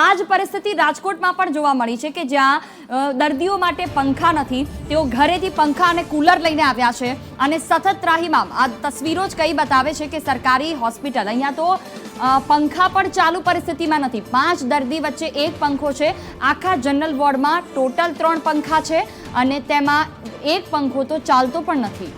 આ જ પરિસ્થિતિ રાજકોટમાં પણ જોવા મળી છે કે જ્યાં દર્દીઓ માટે પંખા નથી, તેઓ ઘરેથી પંખા અને કુલર લઈને આવ્યા છે અને સતત ત્રાહીમામ. આ તસવીરો જ કઈ બતાવે છે કે સરકારી હોસ્પિટલ, અહીંયા તો પંખા પણ ચાલુ પરિસ્થિતિમાં નથી. પાંચ દર્દી વચ્ચે એક પંખો છે. આખા જનરલ વોર્ડમાં ટોટલ ત્રણ પંખા છે અને તેમાં એક પંખો તો ચાલતો પણ નથી.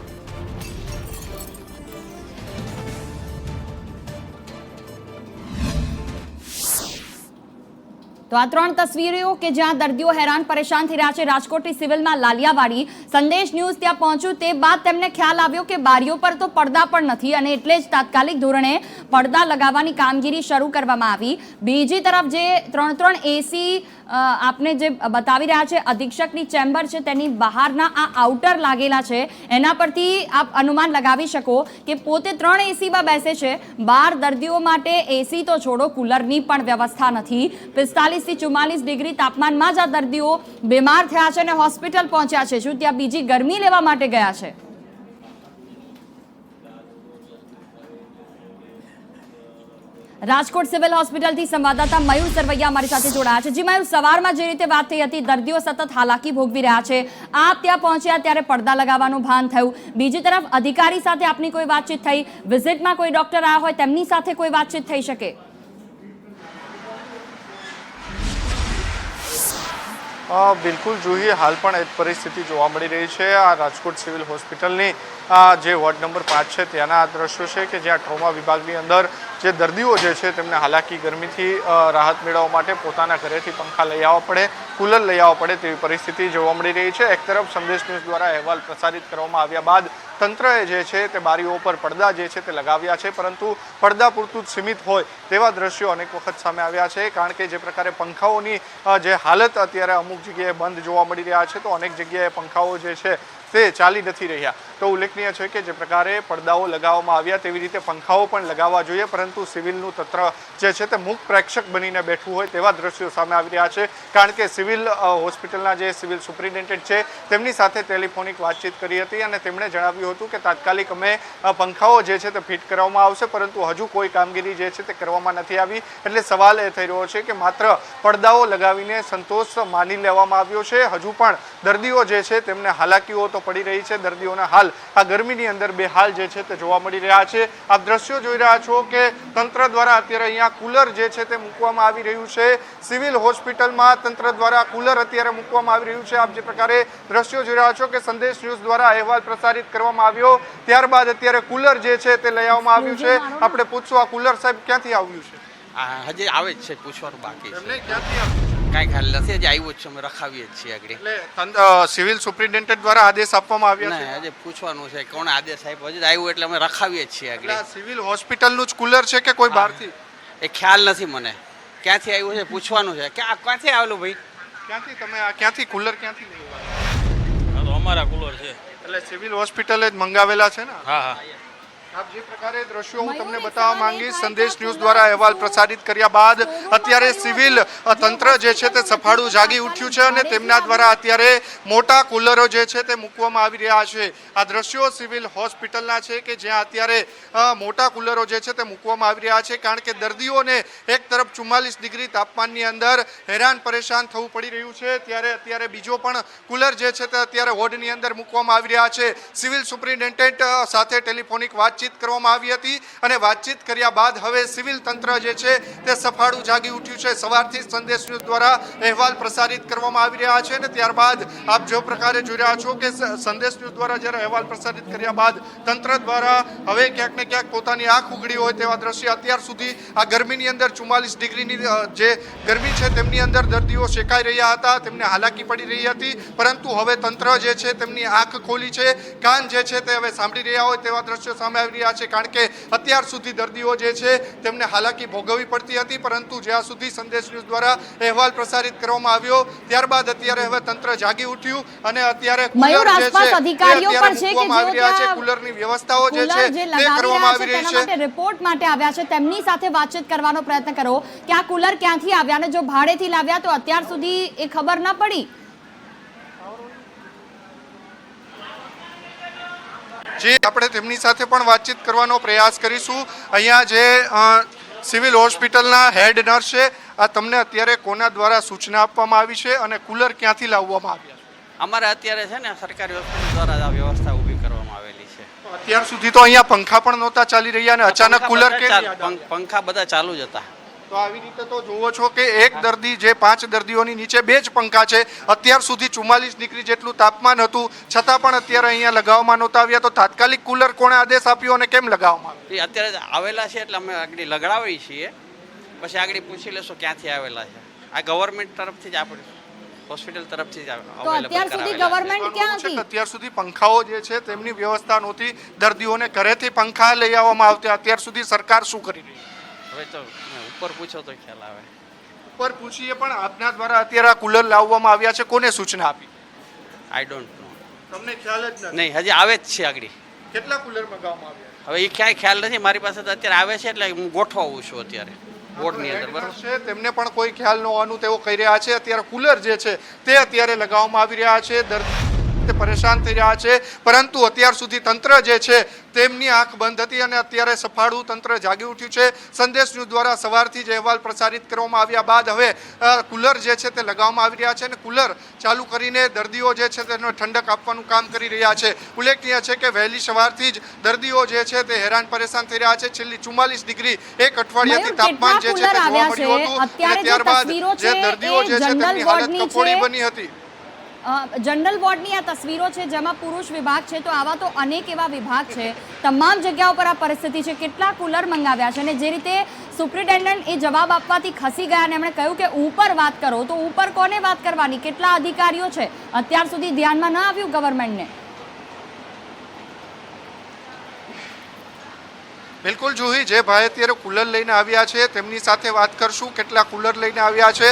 તો આ ત્રણ તસવીરો કે જ્યાં દર્દીઓ હેરાન પરેશાન થઈ રહ્યા છે, રાજકોટની સિવિલમાં લાલિયાવાડી સંદેશ ન્યૂઝ ત્યાં પહોંચ્યું. તે બાદ તેમને ખ્યાલ આવ્યો કે બારીઓ પર તો પડદા પણ નથી અને એટલે જ તાત્કાલિક ધોરણે પડદા લગાવવાની કામગીરી શરૂ કરવામાં આવી. બીજી તરફ જે ત્રણ ત્રણ એસી આપને જે બતાવી રહ્યા છે, અધિક્ષકની ચેમ્બર છે, તેની બહારના આ આઉટર લાગેલા છે. એના પરથી આપ અનુમાન લગાવી શકો કે પોતે ત્રણ એસીમાં બેસે છે. બાર દર્દીઓ માટે એસી તો છોડો, કુલરની પણ વ્યવસ્થા નથી. પિસ્તાલીસથી ચુમ્માલીસ ડિગ્રી તાપમાનમાં જ આ દર્દીઓ બીમાર થયા છે અને હોસ્પિટલ પહોંચ્યા છે. શું ત્યાં બીજી ગરમી લેવા માટે ગયા છે? રાજકોટ સિવિલ હોસ્પિટલથી સંવાદદાતા મયુર સરવૈયા અમારી સાથે જોડાયા છે. જી મયુર, સવારમાં જે રીતે વાત થઈ હતી, દર્દીઓ સતત હાલાકી ભોગવી રહ્યા છે. આપ ત્યાં પહોંચ્યા ત્યારે પડદા લગાવવાનું ભાન થયું. બીજી તરફ અધિકારી સાથે આપની કોઈ વાતચીત થઈ? વિઝિટમાં કોઈ ડોક્ટર આવ્યા હોય, તેમની સાથે કોઈ વાતચીત થઈ શકે? બિલકુલ જોઈએ, હાલ પણ એ પરિસ્થિતિ જોવા મળી રહી છે. આ રાજકોટ સિવિલ હોસ્પિટલની જે વોર્ડ નંબર પાંચ છે, ત્યાંના આ દ્રશ્યો છે કે જ્યાં ટ્રોમા વિભાગની અંદર જે દર્દીઓ જે છે, તેમને હાલાકી, ગરમીથી રાહત મેળવવા માટે પોતાના ઘરેથી પંખા લઈ આવવા પડે, કુલર લઈ આવવા પડે તેવી પરિસ્થિતિ જોવા મળી રહી છે. એક તરફ સંદેશ ન્યૂઝ દ્વારા અહેવાલ પ્રસારિત કરવામાં આવ્યા બાદ તંત્રએ જે છે તે બારીઓ પર પડદા જે છે તે લગાવ્યા છે, પરંતુ પડદા પૂરતું જ સીમિત હોય તેવા દ્રશ્યો અનેક વખત સામે આવ્યા છે, કારણ કે જે પ્રકારે પંખાઓની જે હાલત અત્યારે અમુક જગ્યાએ બંધ જોવા મળી રહ્યા છે, તો અનેક જગ્યાએ પંખાઓ જે છે તે ચાલી નથી રહ્યા. તો ઉલ્લેખનીય છે કે જે પ્રકારે પડદાઓ લગાવવામાં આવ્યા તેવી રીતે પંખાઓ પણ લગાવવા જોઈએ, પરંતુ સિવિલનું તંત્ર જે છે તે મુખ પ્રેક્ષક બનીને બેઠું હોય તેવા દ્રશ્યો સામે આવી રહ્યા છે. કારણ કે સિવિલ હોસ્પિટલના જે સિવિલ સુપ્રિન્ટેન્ડન્ટ છે, તેમની સાથે ટેલિફોનિક વાતચીત કરી હતી અને તેમણે જણાવ્યું હતું કે તાત્કાલિક અમે પંખાઓ જે છે તે ફિટ કરવામાં આવશે, પરંતુ હજુ કોઈ કામગીરી જે છે તે કરવામાં નથી આવી. એટલે સવાલ એ થઈ રહ્યો છે કે માત્ર પડદાઓ લગાવીને સંતોષ માની લેવામાં આવ્યો છે? હજુ પણ દર્દીઓ જે છે તેમને હાલાકીઓ તો પડી રહી છે દર્દીઓના હાલ. આ ગરમીની અંદર બે હાલ જે છે તે જોવા મળી રહ્યા છે. આપ દ્રશ્યો જોઈ રહ્યા છો કે તંત્ર દ્વારા અત્યારે અહીંયા કુલર જે છે તે મૂકવામાં આવી રહ્યું છે. સિવિલ હોસ્પિટલમાં તંત્ર દ્વારા કુલર અત્યારે મૂકવામાં આવી રહ્યું છે. આપ જે પ્રકારે દ્રશ્યો જોઈ રહ્યા છો કે સંદેશ ન્યૂઝ દ્વારા અહેવાલ પ્રસારિત કરવામાં આવ્યો. ત્યારબાદ અત્યારે કુલર જે છે તે લઈ આવવામાં આવ્યું છે. આપણે પૂછશું આ કુલર સાહેબ ક્યાંથી આવ્યું છે? હજી આવે જ છે પૂછવાનું બાકી છે. ક્યાંથી આવ્યું? છે કાંઈ ખ્યાલ નથી. હજી આવ્યું જ છે. અમે રખાવીએ જ છીએ આગળ. એટલે સિવિલ સુપ્રિન્ટેન્ડન્ટ દ્વારા આદેશ આપવામાં આવ્યા છે? આજે પૂછવાનું છે કોણ આદેશ આપ્યો. હજી આવ્યું એટલે અમે રખાવીએ જ છીએ આગળ. સિવિલ હોસ્પિટલનું જ કુલર છે કે કોઈ બહારથી? એ ખ્યાલ નથી મને. ક્યાંથી આવ્યું છે પૂછવાનું છે. ક્યાં ક્યાંથી આવેલું ભાઈ? ક્યાંથી તમે આ ક્યાંથી કુલર ક્યાંથી લઈ આવ્યા? તો અમારા કુલર છે. એટલે સિવિલ હોસ્પિટલે જ મંગાવેલા છે ને? હા હા. આપ જે પ્રકારે દ્રશ્યો હું તમને બતાવવા માંગીશ સંદેશ ન્યૂઝ દ્વારા અહેવાલ પ્રસારિત કર્યા બાદ અત્યારે સિવિલ તંત્ર જે છે તે સફાળું જાગી ઉઠ્યું છે અને તેમના દ્વારા અત્યારે મોટા કુલરો જે છે તે મૂકવામાં આવી રહ્યા છે. આ દ્રશ્યો સિવિલ હોસ્પિટલના છે કે જ્યાં અત્યારે મોટા કુલરો જે છે તે મૂકવામાં આવી રહ્યા છે કારણ કે દર્દીઓને એક તરફ ચુમ્માલીસ ડિગ્રી તાપમાનની અંદર હેરાન પરેશાન થવું પડી રહ્યું છે. ત્યારે અત્યારે બીજો પણ કુલર જે છે તે અત્યારે વોર્ડની અંદર મૂકવામાં આવી રહ્યા છે. સિવિલ સુપ્રિન્ટેન્ડન્ટ સાથે ટેલિફોનિક વાતચીત કરવામાં આવી હતી અને વાતચીત કર્યા બાદ હવે સિવિલ તંત્ર જે છે તે સફાળું જાગી ઉઠ્યું છે. સવારથી સંદેશ ન્યૂઝ દ્વારા અહેવાલ પ્રસારિત કરવામાં આવી રહ્યા છે અને ત્યારબાદ આપ જો પ્રકારે જોઈ રહ્યા છો કે સંદેશ ન્યૂઝ દ્વારા જ્યારે અહેવાલ પ્રસારિત કર્યા બાદ તંત્ર દ્વારા હવે ક્યાંક ને ક્યાંક પોતાની આંખ ઉગડી હોય તેવા દ્રશ્ય અત્યાર સુધી આ ગરમીની અંદર ચુમ્માલીસ ડિગ્રીની જે ગરમી છે તેમની અંદર દર્દીઓ શેકાઈ રહ્યા હતા, તેમને હાલાકી પડી રહી હતી. પરંતુ હવે તંત્ર જે છે તેમની આંખ ખોલી છે. કાન જે છે તે હવે સાંભળી રહ્યા હોય તેવા દ્રશ્યો સામે આવી રહ્યા છે કારણ કે અત્યાર સુધી દર્દીઓ જે છે તેમને હાલાકી ભોગવવી પડતી હતી પરંતુ જ્યાં સુધી સંદેશ ન્યૂઝ દ્વારા અહેવાલ પ્રસારિત કરવામાં આવ્યો ત્યારબાદ અત્યારે હવે તંત્ર જાગી ઉઠ્યું અને અત્યારે કુલર જે છે અધિકારીઓ પણ છે કે જેઓ છે કુલરની વ્યવસ્થાઓ જે છે તે કરવામાં આવી રહી છે. માટે રિપોર્ટ માટે આવ્યા છે તેમની સાથે વાતચીત કરવાનો પ્રયત્ન કરો કે આ કુલર ક્યાંથી આવ્યા અને જો ભાડેથી લાવ્યા તો અત્યાર સુધી એ ખબર ના પડી? જે આપણે તેમની સાથે પણ વાતચીત કરવાનો પ્રયાસ કરીશું. અહીંયા જે સિવિલ હોસ્પિટલના હેડ નર્સ છે આ તમને અત્યારે કોના દ્વારા સૂચના આપવામાં આવી છે અને કુલર ક્યાંથી લાવવામાં આવ્યા છે? અમારે અત્યારે છે ને સરકારી હોસ્પિટલ દ્વારા આ વ્યવસ્થા ઊભી કરવામાં આવેલી છે. અત્યાર સુધી તો અહીંયા પંખા પણ નહોતા ચાલી રહ્યા અને અચાનક કુલર? પંખ- પંખા બધા ચાલુ જ હતા. તો આવી રીતે તો જુઓ છો કે એક દર્દી જે પાંચ દર્દીઓની નીચે બે જ પંખા છે અત્યાર સુધી ચુમ્માલીસ ડિગ્રી જેટલું તાપમાન હતું. છતાં પણ અત્યારે અહીંયા લગાવવામાં નહોતા આવ્યા. તો તાત્કાલિક કુલર કોણે આદેશ આપ્યો અને કેમ લગાવવામાં આવ્યો? એ અત્યારે આવેલા છે એટલે અમે આગળ લગાડીએ છીએ. પછી આગળ પૂછી લેશો ક્યાંથી આવેલા છે. આ ગવર્મેન્ટ તરફથી જ આપણે હોસ્પિટલ તરફથી જ અત્યાર સુધી ગવર્મેન્ટ ક્યાં છે હતી? અત્યાર સુધી પંખાઓ જે છે તેમની વ્યવસ્થા નહોતી. દર્દીઓને ઘરેથી પંખા લઈ આવવામાં આવતા. અત્યાર સુધી સરકાર શું કરી રહી હવે તો ઉપર પૂછો તો ખ્યાલ આવે. ઉપર પૂછીએ પણ આપના દ્વારા અત્યારે આ કુલર લાવવામાં આવ્યા છે કોને સૂચના આપી? આઈ ડોન્ટ નો તમને ખ્યાલ જ નથી. નહીં હજી આવે જ છે આગળ. કેટલા કુલર મંગાવવામાં આવ્યા હવે એ ક્યાંય ખ્યાલ નથી મારી પાસે તો અત્યારે આવે છે એટલે હું ગોઠવાવું છું અત્યારે બોર્ડની અંદર બરાબર? છે તેમને પણ કોઈ ખ્યાલ ન હોવાનું તેઓ કહી રહ્યા છે. અત્યારે કુલર જે છે તે અત્યારે લગાવવામાં આવી રહ્યા છે. દર્દી તે પરેશાન થઈ રહ્યા છે. પરંતુ અત્યાર સુધી તંત્ર જે છે તેમની આંખ બંધ હતી અને અત્યારે સફાળું તંત્ર જાગી ઉઠ્યું છે. સંદેશ ન્યૂઝ દ્વારા સવારથી જ અહેવાલ પ્રસારિત કરવામાં આવ્યા બાદ હવે કુલર જે છે તે લગાવવામાં આવી રહ્યા છે અને કુલર ચાલુ કરીને દર્દીઓ જે છે તેને ઠંડક આપવાનું કામ કરી રહ્યા છે. ઉલ્લેખનીય છે કે વહેલી સવારથી જ દર્દીઓ જે છે તે હેરાન પરેશાન થઈ રહ્યા છે. છેલ્લી ચુમ્માલીસ ડિગ્રી એક અઠવાડિયાથી તાપમાન જે છે તે જોવા મળ્યું હતું. અને ત્યારબાદ જે દર્દીઓ જે છે તેમની હાલત કફોડી બની હતી. જનરલ વોર્ડની આ તસવીરો છે જેમાં પુરુષ વિભાગ છે, તો આવા તો અનેક એવા વિભાગ છે. તમામ જગ્યાઓ પર આ પરિસ્થિતિ છે. કેટલા કુલર મંગાવ્યા છે અને જે રીતે સુપ્રિન્ટેન્ડન્ટ એ જવાબ આપવાથી ખસી ગયા અને એમણે કહ્યું કે ઉપર વાત કરો, તો ઉપર કોને વાત કરવાની? કેટલા અધિકારીઓ છે? અત્યાર સુધી ધ્યાનમાં ન આવ્યું ગવર્મેન્ટને? બિલકુલ જુહી, જે ભાઈ અત્યારે કુલર લઈને આવ્યા છે, તેમની સાથે વાત કરશું. કેટલા કુલર લઈને આવ્યા છે?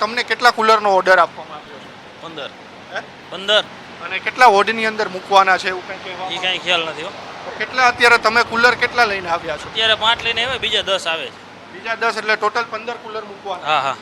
તમને કેટલા કુલરનો ઓર્ડર આપવામાં આવ્યો? પંદર. હે? પંદર. અને કેટલા વોર્ડની અંદર મૂકવાના છે એવું કંઈ એ કાંઈ ખ્યાલ નથી હો. કેટલા અત્યારે તમે કુલર કેટલા લઈને આવ્યા છો? અત્યારે પાંચ લઈને આવ્યા બીજા દસ આવે છે. બીજા દસ એટલે ટોટલ પંદર કુલર મૂકવાના. હા હા.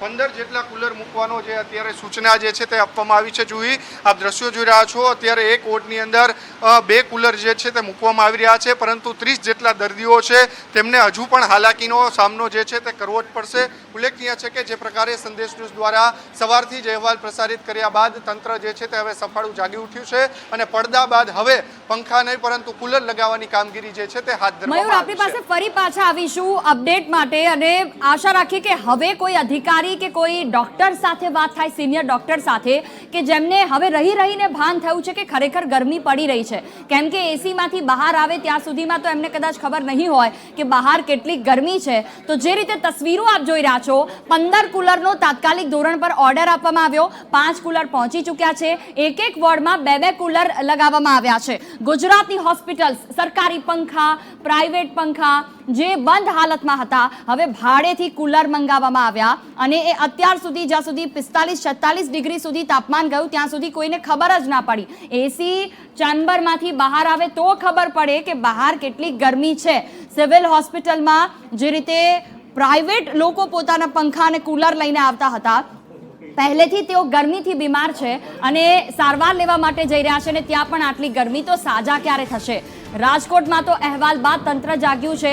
પંદર જેટલા કુલર મૂકવાનો જે અત્યારે સૂચના જે છે તે આપવામાં આવી છે. જોઈ આપ દ્રશ્યો જોઈ રહ્યા છો અત્યારે એક વોર્ડની અંદર બે કુલર જે છે તે મૂકવામાં આવી રહ્યા છે પરંતુ ત્રીસ જેટલા દર્દીઓ છે તેમને હજુ પણ હાલાકીનો સામનો જે છે તે કરવો જ પડશે. ઉલ્લેખનીય છે કે જે પ્રકારે સંદેશ ન્યૂઝ દ્વારા સવારથી જ અહેવાલ પ્રસારિત કર્યા બાદ તંત્ર જે છે તે હવે સફાળું જાગી ઉઠ્યું છે અને પડદા બાદ હવે પંખા નહીં પરંતુ કુલર લગાવવાની કામગીરી જે છે તે હાથ ધરવામાં આપણી આવી છે. પાસે ફરી પાછા આવીશું અપડેટ માટે અને આશા રાખીએ કે હવે કોઈ અધિકારી કે કોઈ ડોક્ટર સાથે વાત થાય સિનિયર ડોક્ટર સાથે, કે જેમને હવે રહી રહીને ભાન થયું છે કે ખરેખર ગરમી પડી રહી છે. કેમ કે એસીમાંથી બહાર આવે ત્યાં સુધીમાં તો એમને કદાચ ખબર નહીં હોય કે બહાર કેટલી ગરમી છે. તો જે રીતે તસવીરો આપ જોઈ રહ્યા છો, પંદર કુલરનો તાત્કાલિક ધોરણ પર ઓર્ડર આપવામાં આવ્યો. પાંચ કુલર પહોંચી ચૂક્યા છે. એક એક વોર્ડમાં બે બે કુલર લગાવવામાં આવ્યા છે. ગુજરાતની હોસ્પિટલ્સ સરકારી પંખા પ્રાઇવેટ પંખા, જે બંધ હાલતમાં હતા, હવે ભાડેથી કુલર મંગાવવામાં આવ્યા અને એ અત્યાર સુધી, જ્યાં સુધી પિસ્તાલીસ છત્તાલીસ ડિગ્રી સુધી તાપમાન ગયું, ત્યાં સુધી કોઈને ખબર જ ના પડી. એસી ચેમ્બરમાંથી બહાર આવે તો ખબર પડે કે બહાર કેટલી ગરમી છે. સિવિલ હોસ્પિટલમાં જે રીતે પ્રાઇવેટ લોકો પોતાના પંખા અને કુલર લઈને આવતા હતા પહેલેથી તેઓ ગરમીથી બીમાર છે અને સારવાર લેવા માટે જઈ રહ્યા છે અને ત્યાં પણ આટલી ગરમી તો સાજા ક્યારે થશે? રાજકોટમાં તો અહેવાલ બાદ તંત્ર જાગ્યું છે,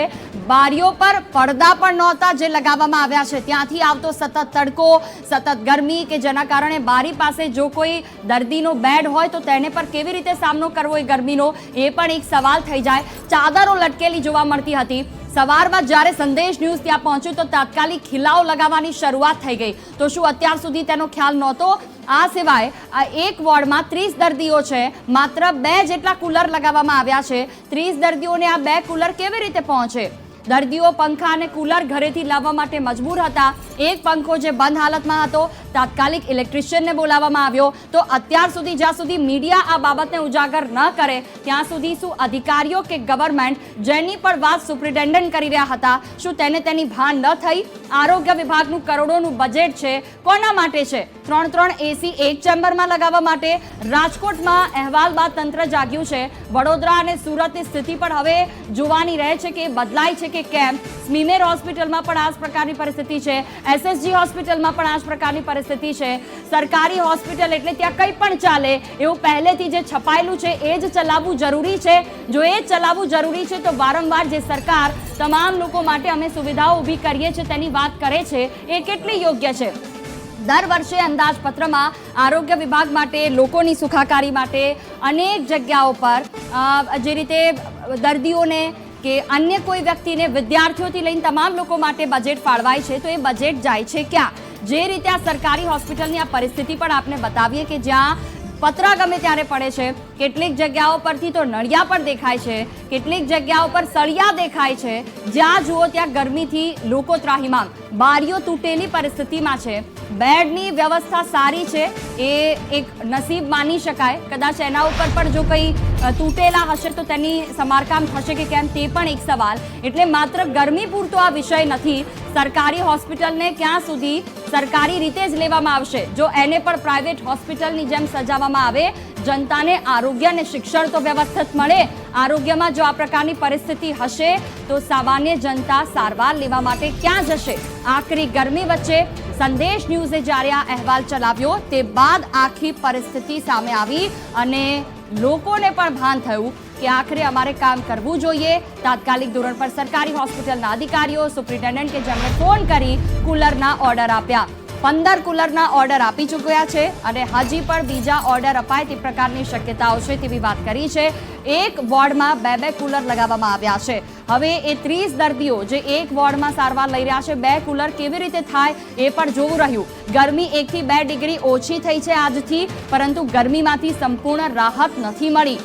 બારીઓ પર પડદા પણ નહોતા જે લગાવવામાં આવ્યા છે. ત્યાંથી આવતો સતત તડકો, સતત ગરમી કે જેના કારણે બારી પાસે જો કોઈ દર્દીનો બેડ હોય તો તેને પર કેવી રીતે સામનો કરવો એ ગરમીનો એ પણ એક સવાલ થઈ જાય. ચાદરો લટકેલી જોવા મળતી હતી. સવારમાં જ્યારે સંદેશ ન્યૂઝ ત્યાં પહોંચ્યું તો તાત્કાલિક ખિલાઓ લગાવવાની શરૂઆત થઈ ગઈ. તો શું અત્યાર સુધી તેનો ખ્યાલ નહોતો? આ સિવાય એક વોર્ડમાં ત્રીસ દર્દીઓ છે. માત્ર બે જેટલા કુલર લગાવવામાં આવ્યા છે. ત્રીસ દર્દીઓને આ બે કુલર કેવી રીતે પહોંચે? દર્દીઓ પંખા અને કુલર ઘરેથી લાવવા માટે મજબૂર હતા. એક પંખો જે બંધ હાલતમાં હતો, તાત્કાલિક ઇલેક્ટ્રિશિયનને બોલાવવામાં આવ્યો. તો અત્યાર સુધી જ્યાં સુધી મીડિયા આ બાબતને ઉજાગર ન કરે, ત્યાં સુધી શું અધિકારીઓ કે ગવર્મેન્ટ જેની પર વાત સુપ્રિન્ટેન્ડન્ટ કરી રહ્યા હતા, શું તેને તેની ભાન ન થઈ? આરોગ્ય વિભાગનું કરોડોનું બજેટ છે, કોના માટે છે? ત્રણ ત્રણ એસી એક ચેમ્બરમાં લગાવવા માટે રાજકોટમાં અહેવાલ બાદ તંત્ર જાગ્યું છે. વડોદરા અને સુરતની સ્થિતિ પણ હવે જોવાની રહે છે કે બદલાય છે કે કેમ? સ્મીમેર હોસ્પિટલમાં પણ આ જ પ્રકારની પરિસ્થિતિ છે. એસએસજી હોસ્પિટલમાં પણ આ જ પ્રકારની પરિસ્થિતિ છે. સરકારી હોસ્પિટલ એટલે ત્યાં કંઈ પણ ચાલે, એવું પહેલેથી જે છપાયેલું છે, એ જ ચલાવવું જરૂરી છે. જો એ ચલાવવું જરૂરી છે, તો વારંવાર જે સરકાર તમામ લોકો માટે અમે સુવિધાઓ ઊભી કરીએ છીએ, તેની વાત કરે છે. એ કેટલી યોગ્ય છે? દર વર્ષે અંદાજપત્રમાં આરોગ્ય વિભાગ માટે, લોકોની સુખાકારી માટે અનેક જગ્યાઓ પર જે રીતે દર્દીઓને કે અન્ય કોઈ વ્યક્તિને વિદ્યાર્થીઓથી લઈને તમામ લોકો માટે બજેટ ફાળવાય છે, તો એ બજેટ જાય છે ક્યાં? જે રીતે આ સરકારી હોસ્પિટલની આ પરિસ્થિતિ પણ આપને બતાવીએ કે જ્યાં પતરા ગમે ત્યારે પડે છે, કેટલીક જગ્યાઓ પરથી તો નળિયા પણ દેખાય છે, કેટલીક જગ્યાઓ પર સળિયા દેખાય છે, જ્યાં જુઓ ત્યાં ગરમીથી લોકો ત્રાહિમામ. બારીઓ તૂટેલી પરિસ્થિતિમાં છે. બેડની વ્યવસ્થા સારી છે. એ એક નસીબ માની શકાય. કદાચ એના ઉપર પણ જો કંઈ તૂટેલા હશે તો તેની સમારકામ થશે કે કેમ તે પણ એક સવાલ. એટલે માત્ર ગરમી પૂરતો આ વિષય નથી. સરકારી હોસ્પિટલને ક્યાં સુધી સરકારી રીતે જ લેવામાં આવશે. જો એને પણ પ્રાઇવેટ હોસ્પિટલની જેમ સજાવવામાં આવે જનતાને આરોગ્ય અને શિક્ષણ તો વ્યવસ્થિત મળે. આરોગ્યમાં જો આ પ્રકારની પરિસ્થિતિ હશે, તો સામાન્ય જનતા સારવાર લેવા માટે ક્યાં જશે? આકરી ગરમી વચ્ચે સંદેશ ન્યૂઝે જ્યારે આ અહેવાલ ચલાવ્યો, તે બાદ આખી પરિસ્થિતિ સામે આવી અને લોકોને પણ ભાન થયું કે આખરે અમારે કામ કરવું જોઈએ. તાત્કાલિક ધોરણ પર સરકારી હોસ્પિટલના અધિકારીઓ, સુપ્રિન્ટેન્ડન્ટ કે જેમણે ફોન કરી કુલરના ઓર્ડર આપ્યા. પંદર કુલરના ઓર્ડર આપી ચૂક્યા છે અને હજી પણ બીજા ઓર્ડર અપાય તે પ્રકારની શક્યતાઓ છે તેવી વાત કરી છે. એક વોર્ડમાં બે બે કુલર લગાવવામાં આવ્યા છે. હવે એ ત્રીસ દર્દીઓ જે એક વોર્ડમાં સારવાર લઈ રહ્યા છે, બે કુલર કેવી રીતે થાય એ પણ જોવું રહ્યું. ગરમી એકથી બે ડિગ્રી ઓછી થઈ છે આજથી, પરંતુ ગરમીમાંથી સંપૂર્ણ રાહત નથી મળી.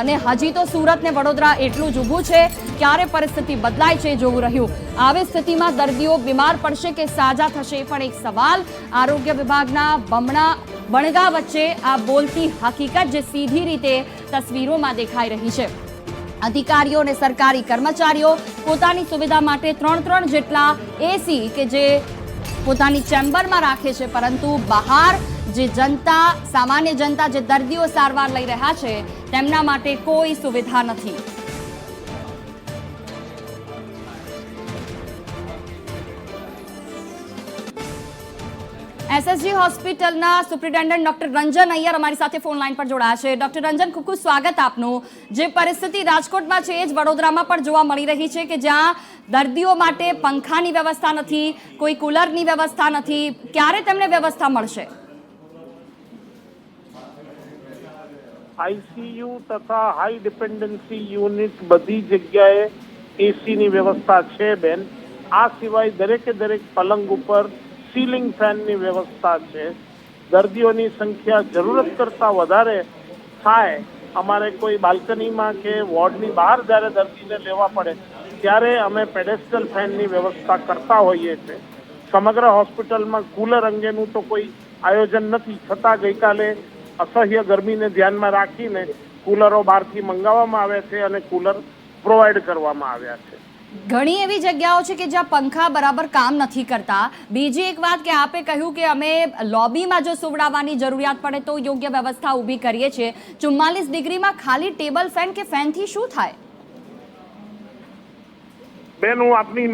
અને હજી તો સુરત ને વડોદરા એટલું જ ઊભું છે. ક્યારે પરિસ્થિતિ બદલાય છે જોવું રહ્યું. આવી સ્થિતિમાં દર્દીઓ બીમાર પડશે કે સાજા થશે પણ એક સવાલ. આરોગ્ય વિભાગના બમણા બણગા વચ્ચે આ બોલતી હકીકત જે સીધી રીતે તસવીરોમાં દેખાઈ રહી છે. અધિકારીઓ અને સરકારી કર્મચારીઓ પોતાની સુવિધા માટે ત્રણ ત્રણ જેટલા એસી કે જે પોતાની ચેમ્બરમાં રાખે છે, પરંતુ બહાર જે જનતા, સામાન્ય જનતા જે દર્દીઓ સારવાર લઈ રહ્યા છે તેમના માટે કોઈ સુવિધા નથી. એસએસજી હોસ્પિટલના સુપ્રિન્ટેન્ડન્ટ ડોક્ટર રંજન અય્યર અમારી સાથે ફોન લાઈન પર જોડાયા છે. ડોક્ટર રંજન, ખૂબ ખૂબ સ્વાગત આપનું. જે પરિસ્થિતિ રાજકોટમાં છે, એ જ વડોદરામાં પણ જોવા મળી રહી છે કે જ્યાં દર્દીઓ માટે પંખાની વ્યવસ્થા નથી, કોઈ કુલરની વ્યવસ્થા નથી. ક્યારે તેમને વ્યવસ્થા મળશે? આઈસીયુ તથા હાઈ ડિપેન્ડન્સી યુનિટ બધી જગ્યાએ એસીની વ્યવસ્થા છે, બેન. આ સિવાય દરેકે દરેક પલંગ ઉપર સીલિંગ ફેનની વ્યવસ્થા છે. દર્દીઓની સંખ્યા જરૂરત કરતાં વધારે થાય અમારે કોઈ બાલ્કનીમાં કે વોર્ડની બહાર જ્યારે દર્દીને લેવા પડે ત્યારે અમે પેડેસ્ટલ ફેનની વ્યવસ્થા કરતા હોઈએ છીએ. સમગ્ર હોસ્પિટલમાં કુલર અંગેનું તો કોઈ આયોજન નથી. છતાં ગઈકાલે અસહ્ય ગરમીને ધ્યાનમાં રાખીને કુલરો બહારથી મંગાવવામાં આવ્યા છે અને કુલર પ્રોવાઈડ કરવામાં આવ્યા છે. ઘણી એવી જગ્યાઓ છે કે જ્યાં પંખા બરાબર કામ નથી કરતા. બીજી એક વાત કે આપે કહ્યું કે અમે લોબીમાં જો સુવડાવવાની જરૂરિયાત પડે તો યોગ્ય વ્યવસ્થા ઊભી કરીએ છીએ. ચુમ્માલીસ ડિગ્રીમાં ખાલી ટેબલ ફેન કે ફેનથી શું થાય? બેન હું આપની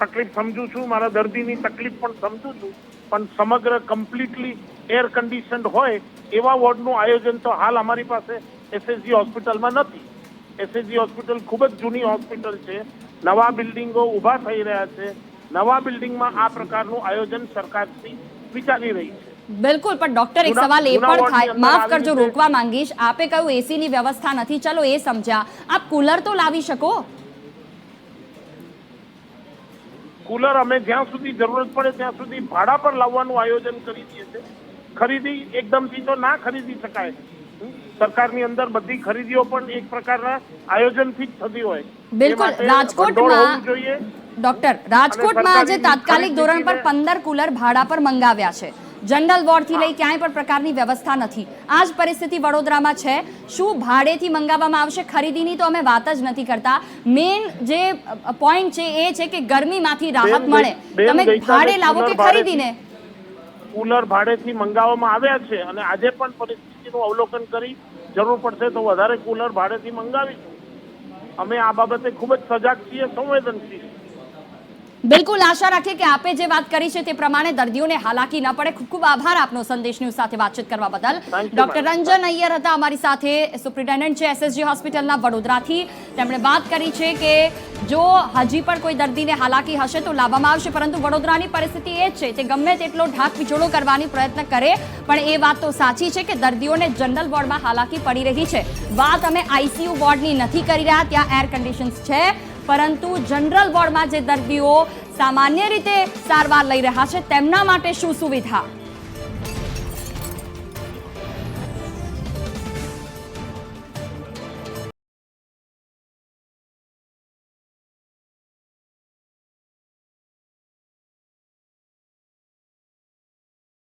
તકલીફ સમજુ છું મારા દર્દીની તકલીફ પણ સમજુ છું પણ સમગ્ર કમ્પ્લીટલી એર કન્ડિશન હોય એવા વોર્ડનું આયોજન તો હાલ અમારી પાસે એસએસજી હોસ્પિટલમાં નથી. એસએસજી હોસ્પિટલ ખૂબ જ જૂની હોસ્પિટલ છે. નવા બિલ્ડિંગો ઊભા થઈ રહ્યા છે. નવા બિલ્ડિંગમાં આ પ્રકારનું આયોજન સરકારથી વિચારી રહી છે. બિલકુલ પણ ડોક્ટર એક સવાલ એ પણ થાય. માફ કરજો રોકવા માંગીશ. આપે કહ્યું એસીની વ્યવસ્થા નથી. ચલો એ સમજ્યા. આપ કુલર તો લાવી શકો? કુલર અમે જ્યાં સુધી જરૂરત પડે ત્યાં સુધી ભાડા પર લાવવાનું આયોજન કરી દઈએ છીએ. ખરીદી એકદમથી તો ના ખરીદી શકાય. સરકારની અંદર બધી ખરીદીઓ પણ એક પ્રકારના આયોજનથી જ થતી હોય. બિલકુલ. રાજકોટમાં જોઈએ. ડોક્ટર રાજકોટમાં આજે તાત્કાલિક ધોરણ પર પંદર કુલર ભાડા પર મંગાવ્યા છે. જનરલ વોર્ડથી લઈ ક્યાંય પણ પ્રકારની વ્યવસ્થા નથી. આ જ પરિસ્થિતિ વડોદરામાં છે. શું ભાડેથી મંગાવવામાં આવશે ખરીદીની તો અમે વાત જ નથી કરતા. મેઇન જે પોઈન્ટ છે એ છે કે ગરમીમાંથી રાહત મળે. તમે ભાડે લાવો કે ખરીદીને? કુલર ભાડેથી મંગાવવામાં આવ્યા છે અને આજે પણ પરિસ્થિતિનું અવલોકન કરી જરૂર પડશે તો વધારે કુલર ભાડેથી મંગાવીશું. અમે આ બાબતે ખૂબ જ સજાગ છીએ, સંવેદનશીલ બિલકુલ આશા રાખીએ કે આપે જે વાત કરી છે તે પ્રમાણે દર્દીઓને હાલાકી ન પડે. ખૂબ ખૂબ આભાર આપનો સંદેશ ન્યૂઝ સાથે વાતચીત કરવા બદલ. ડોક્ટર રંજન અય્યર હતા અમારી સાથે સુપ્રિન્ટેન્ડન્ટ છે એસએસજી હોસ્પિટલના વડોદરાથી. તેમણે વાત કરી છે કે જો હજી પણ કોઈ દર્દીને હાલાકી હશે તો લાવવામાં આવશે પરંતુ વડોદરાની પરિસ્થિતિ એ જ છે તે ગમે તેટલો ઢાક વિચોળો કરવાની પ્રયત્ન કરે પણ એ વાત તો સાચી છે કે દર્દીઓને જનરલ વોર્ડમાં હાલાકી પડી રહી છે. વાત અમે આઈસીયુ વોર્ડની નથી કરી રહ્યા ત્યાં એર કન્ડિશન્સ છે. પરંતુ જનરલ વોર્ડમાં જે દર્દીઓ સામાન્ય રીતે સારવાર લઈ રહ્યા છે, તેમના માટે શું સુવિધા?